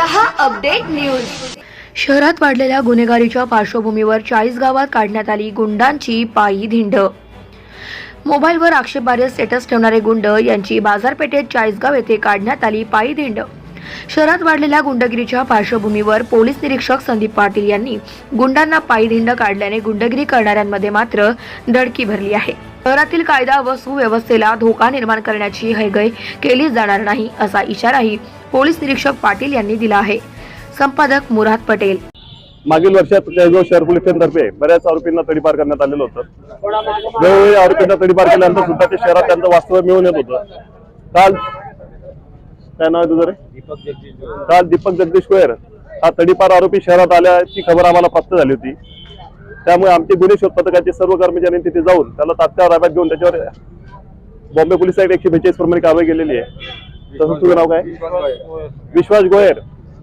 दहा update news शहरात वाढलेल्या गुन्हेगारीच्या पार्श्वभूमीवर चाळीस गावात काढण्यात आली गुंडांची पायी धिंड. मोबाईलवर आक्षेपार्ह स्टेटस ठेवणारे गुंड यांची बाजारपेठेत चाळीसगाव येथे काढण्यात आली पायी धिंड. शहरात वाढलेल्या गुंडगिरीच्या पार्श्वभूमीवर पोलीस निरीक्षक संदीप पाटील यांनी गुंडांना पायी धिंड काढल्याने गुंडगिरी करणाऱ्यांमध्ये मात्र दडकी भरली आहे. शहरातील कायदा व सुव्यवस्थेला धोका निर्माण करण्याची हैगय केली जाणार नाही असा इशाराही पोलीस निरीक्षक पाटील यांनी दिला आहे. संपादक मुराद पटेल. मागील वर्षात जळगाव शहर पोलिसांतर्फे बऱ्याच आरोपींना तडीपार करण्यात आलेलं होतं. वेळोवेळी आरोपींना तडीपार केल्यानंतर सुद्धा ते शहरात त्यांचं वास्तव्य मिळून येत होतं. काल काय नाव आहे तुझं काल दीपक जगदीश गोयर हा तडीपार आरोपी शहरात आल्याची खबर आम्हाला प्राप्त झाली होती. त्यामुळे आमचे गुन्हे शोध पथकाचे सर्व कर्मचाऱ्यांनी तिथे जाऊन त्याला तात्काळ ताब्यात घेऊन त्याच्यावर बॉम्बे पोलीस ऍक्ट एकशे बेचाळीस प्रमाणे कारवाई केलेली आहे. तसं तुझं नाव काय? विश्वास गोयर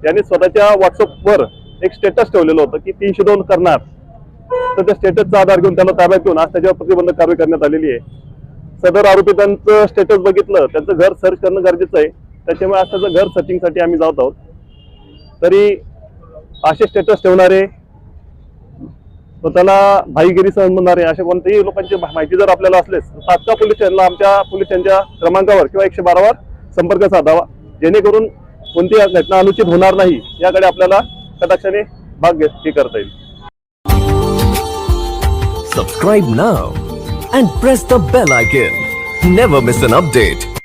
यांनी स्वतःच्या व्हॉट्सअपवर एक स्टेटस ठेवलेलं होतं की तीनशे दोन करणार. तर त्या स्टेटसचा आधार घेऊन त्याला ताब्यात घेऊन आज त्याच्यावर प्रतिबंधक कारवाई करण्यात आलेली आहे. सदर आरोपितांचं स्टेटस बघितलं त्यांचं घर सर्च करणं गरजेचं आहे. त्याच्यामुळे आज त्याचं घर सर्चिंगसाठी आम्ही जात आहोत. तरी असे स्टेटस ठेवणारे स्वतःला भाईगिरी सहन म्हणणारे अशा कोणत्याही लोकांची माहिती जर आपल्याला असलेच तर तात्काळ पोलीस स्टेशनला आमच्या पोलीस स्टेशनच्या क्रमांकावर किंवा एकशे बारावर संपर्क साधावा. जेणेकरून कोणती घटना अनुचित होणार नाही याकडे आपल्याला कटाक्षाने भाग हे करता येईल. सबस्क्राईब ना and press the bell icon never miss an update